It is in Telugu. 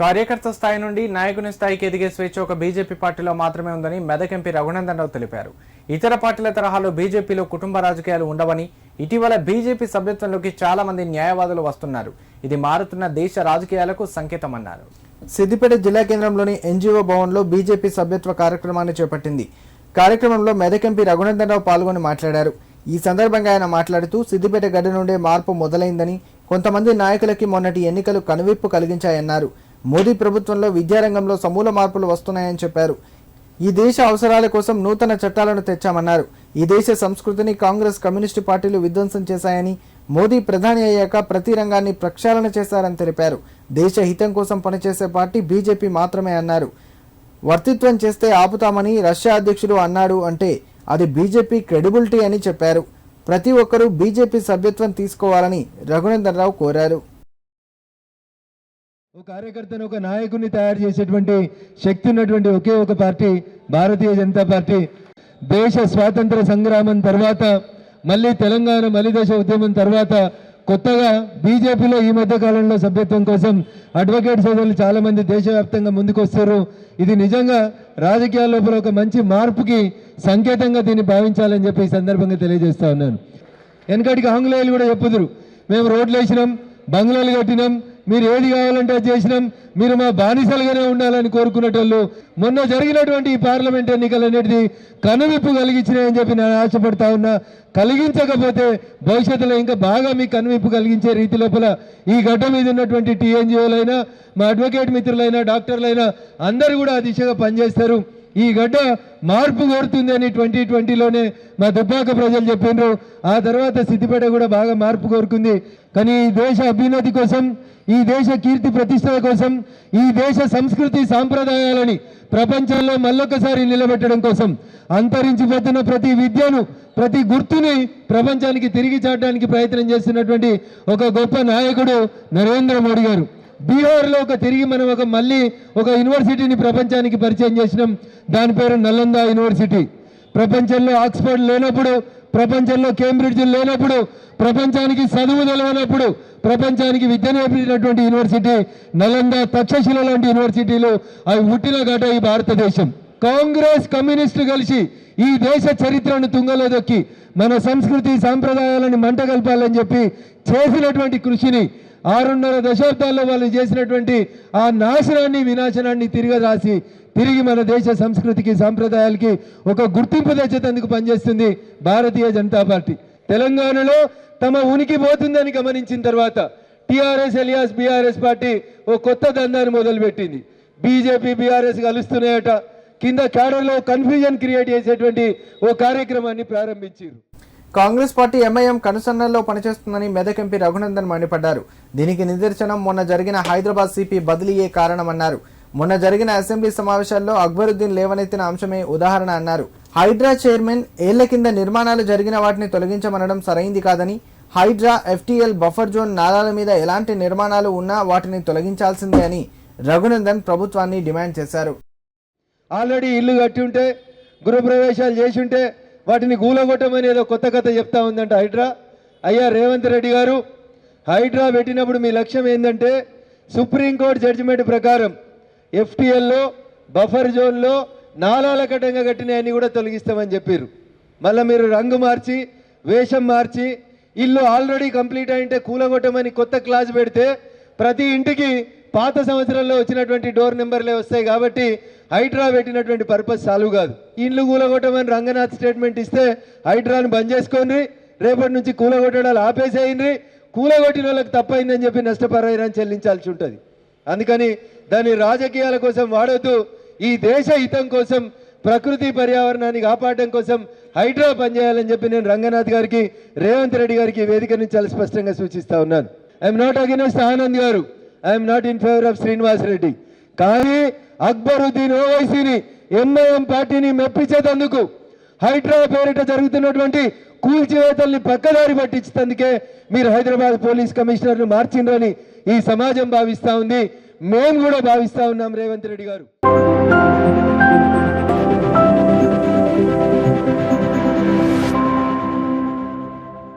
కార్యకర్త స్థాయి నుండి నాయకుని స్థాయికి ఎదిగే స్వేచ్ఛ ఒక బీజేపీ పార్టీలో మాత్రమే ఉందని మెదక్ ఎంపీ రఘునందన్ రావు తెలిపారు. ఇతర పార్టీల తరహాలో బీజేపీలో కుటుంబ రాజకీయాలు ఉండవని ఇటీవల బీజేపీ సభ్యత్వంలోకి చాలా మంది న్యాయవాదులు వస్తున్నారు. ఇది మారుతున్న దేశ రాజకీయాలకు సంకేతమన్నారు. సిద్దిపేట జిల్లా కేంద్రంలోని ఎన్జీఓ భవన్లో బీజేపీ సభ్యత్వ కార్యక్రమాన్ని చేపట్టింది. కార్యక్రమంలో మెదక్ ఎంపీ రఘునందన్ రావు పాల్గొని మాట్లాడారు. ఈ సందర్భంగా ఆయన మాట్లాడుతూ సిద్దిపేట గడ్డ నుండే మార్పు మొదలైందని కొంతమంది నాయకులకి మొన్నటి ఎన్నికలు కనువిప్పు కలిగించాయన్నారు. మోదీ ప్రభుత్వంలో విద్యారంగంలో సమూల మార్పులు వస్తున్నాయని చెప్పారు. ఈ దేశ అవసరాల కోసం నూతన చట్టాలను తెచ్చామన్నారు. ఈ దేశ సంస్కృతిని కాంగ్రెస్ కమ్యూనిస్టు పార్టీలు విధ్వంసం చేశాయని మోదీ ప్రధాని అయ్యాక ప్రతి రంగాన్ని ప్రక్షాళన చేశారని తెలిపారు. దేశ హితం కోసం పనిచేసే పార్టీ బీజేపీ మాత్రమే అన్నారు. వర్తిత్వం చేస్తే ఆపుతామని రష్యా అధ్యక్షుడు అన్నాడు అంటే అది బీజేపీ క్రెడిబిలిటీ అని చెప్పారు. ప్రతి ఒక్కరూ బీజేపీ సభ్యత్వం తీసుకోవాలని రఘునందన్ రావు కోరారు. ఒక కార్యకర్తను ఒక నాయకుడిని తయారు చేసేటువంటి శక్తి ఉన్నటువంటి ఒకే ఒక పార్టీ భారతీయ జనతా పార్టీ. దేశ స్వాతంత్ర సంగ్రామం తర్వాత మళ్ళీ తెలంగాణ మలిదశ ఉద్యమం తర్వాత కొత్తగా బీజేపీలో ఈ మధ్య కాలంలో సభ్యత్వం కోసం అడ్వకేట్ సోదరులు చాలామంది దేశవ్యాప్తంగా ముందుకొస్తారు. ఇది నిజంగా రాజకీయాల లోపల ఒక మంచి మార్పుకి సంకేతంగా దీన్ని భావించాలని చెప్పి ఈ సందర్భంగా తెలియజేస్తా ఉన్నాను. వెనకటికి ఆంగ్లేయులు కూడా చెప్పుదురు. మేము రోడ్లు వేసినాం బంగ్లాలు కట్టినాం మీరు ఏది కావాలంటే అది చేసినాం. మీరు మా బానిసలుగానే ఉండాలని కోరుకునేటోళ్ళు. మొన్న జరిగినటువంటి ఈ పార్లమెంట్ ఎన్నికలు అనేది కనువిప్పు కలిగించినాయని చెప్పి నేను ఆశపడతా ఉన్నా. కలిగించకపోతే భవిష్యత్తులో ఇంకా బాగా మీకు కనువిప్పు కలిగించే రీతి లోపల ఈ గడ్డ మీద ఉన్నటువంటి టీఎన్జిఓలైనా మా అడ్వకేట్ మిత్రులైనా డాక్టర్లైనా అందరూ కూడా ఆ దిశగా పనిచేస్తారు. ఈ గడ్డ మార్పు కోరుతుంది అని ట్వంటీ ట్వంటీలోనే మా దుబ్బాక ప్రజలు చెప్పిండ్రు ఆ తర్వాత సిద్దిపేట కూడా బాగా మార్పు కోరుకుంది. కానీ ఈ దేశ అభ్యున్నతి కోసం ఈ దేశ కీర్తి ప్రతిష్టల కోసం ఈ దేశ సంస్కృతి సాంప్రదాయాలని ప్రపంచంలో మళ్ళొకసారి నిలబెట్టడం కోసం అంతరించిపోతున్న ప్రతి విద్యను ప్రతి గుర్తుని ప్రపంచానికి తిరిగి చాటడానికి ప్రయత్నం చేస్తున్నటువంటి ఒక గొప్ప నాయకుడు నరేంద్ర మోడీ గారు. బీహార్లో ఒక తిరిగి మనం ఒక మళ్ళీ ఒక యూనివర్సిటీని ప్రపంచానికి పరిచయం చేసినాం. దాని పేరు నల్లంద యూనివర్సిటీ. ప్రపంచంలో ఆక్స్ఫర్డ్ లేనప్పుడు ప్రపంచంలో కేంబ్రిడ్జ్ లేనప్పుడు ప్రపంచానికి చదువు తెలవనప్పుడు ప్రపంచానికి విద్య నేర్పినటువంటి యూనివర్సిటీ నలంద తక్షశిల లాంటి యూనివర్సిటీలు అవి పుట్టిన గట ఈ భారతదేశం. కాంగ్రెస్ కమ్యూనిస్టు కలిసి ఈ దేశ చరిత్రను తుంగలో దొక్కి మన సంస్కృతి సాంప్రదాయాలను మంట కలపాలని చెప్పి చేసినటువంటి కృషిని ఆరున్నర దశాబ్దాల్లో వాళ్ళు చేసినటువంటి ఆ నాశనాన్ని వినాశనాన్ని తిరిగి రాసి తిరిగి మన దేశ సంస్కృతికి సాంప్రదాయాలకి ఒక గుర్తింపు తెచ్చేందుకు పనిచేస్తుంది భారతీయ జనతా పార్టీ. తెలంగాణలో తమ ఉనికి పోతుందని గమనించిన తర్వాత టీఆర్ఎస్ ఎలియాస్ బీఆర్ఎస్ పార్టీ ఓ కొత్త దందాన్ని మొదలుపెట్టింది. బీజేపీ బీఆర్ఎస్ కలుస్తున్నాయట. కింద క్యాడర్లో కన్ఫ్యూజన్ క్రియేట్ చేసేటువంటి ఓ కార్యక్రమాన్ని ప్రారంభించారు. కాంగ్రెస్ పార్టీ ఎంఐఎం కనుసన్నల్లో పనిచేస్తుందని మెదక్ ఎంపీ రఘునందన్ మండిపడ్డారు. దీనికి నిదర్శనం మొన్న జరిగిన హైదరాబాద్ సిపి బదిలీయే కారణమన్నారు. మొన్న జరిగిన అసెంబ్లీ సమావేశాల్లో అక్బరుద్దీన్ లేవనెత్తిన అంశమే ఉదాహరణ అన్నారు. హైడ్రా చైర్మన్ ఏళ్ళ కింద నిర్మాణాలు జరిగిన వాటిని తొలగించమనడం సరైంది కాదని హైడ్రా ఎఫ్టీఎల్ బఫర్ జోన్ నాలాల మీద ఎలాంటి నిర్మాణాలు ఉన్నా వాటిని తొలగించాల్సిందే అని రఘునందన్ ప్రభుత్వాన్ని డిమాండ్ చేశారు. ఆల్రెడీ ఇల్లు కట్టి ఉంటే గృహప్రవేశాలు చేసి ఉంటే వాటిని గూలగొట్టమని ఏదో కొత్త కథ చెప్తా ఉందంట హైడ్రా. అయ్యా రేవంత్ రెడ్డి గారు హైడ్రా పెట్టినప్పుడు మీ లక్ష్యం ఏంటంటే సుప్రీంకోర్టు జడ్జిమెంట్ ప్రకారం ఎఫ్టీఎల్లో బఫర్ జోన్లో నాలాల కట్టంగా కట్టినవన్నీ కూడా తొలగిస్తామని చెప్పారు మళ్ళీ మీరు రంగు మార్చి వేషం మార్చి ఇల్లు ఆల్రెడీ కంప్లీట్ అయింటే కూలగొట్టమని కొత్త క్లాజ్ పెడితే ప్రతి ఇంటికి పాత సంవత్సరంలో వచ్చినటువంటి డోర్ నెంబర్లే వస్తాయి కాబట్టి హైడ్రా పెట్టినటువంటి పర్పస్ సాల్వ్ కాదు. ఇండ్లు కూలగొట్టమని రంగనాథ్ స్టేట్మెంట్ ఇస్తే హైడ్రాను బంద్ చేసుకోండి. రేపటి నుంచి కూలగొట్టడాలు ఆపేసేయండి. కూలగొట్టిన వాళ్ళకి తప్పైందని చెప్పి నష్టపరిహారం చెల్లించాల్సి ఉంటుంది. అందుకని దాన్ని రాజకీయాల కోసం వాడొద్దు. ఈ దేశ హితం కోసం ప్రకృతి పర్యావరణాన్ని కాపాడడం కోసం హైడ్రా పనిచేయాలని చెప్పి నేను రంగనాథ్ గారికి రేవంత్ రెడ్డి గారికి వేదిక నుంచి చాలా స్పష్టంగా సూచిస్తా ఉన్నాను. ఐఎమ్ నాట్ అగెనెస్ట్ ఆనంద్ గారు I'm not in favour of Srinivas Reddy కానీ అక్బరుద్దీన్ ఓవైసీని ఎంఐఎం పార్టీని మెప్పించేందుకు హైడ్రా పేరిట జరుగుతున్నటువంటి కూల్చివేతల్ని పక్కదారి పట్టించేందుకే మీరు హైదరాబాద్ పోలీస్ కమిషనర్ను మార్చిండ్రని ఈ సమాజం భావిస్తా ఉంది. మేము కూడా భావిస్తా ఉన్నాం రేవంత్ రెడ్డి గారు.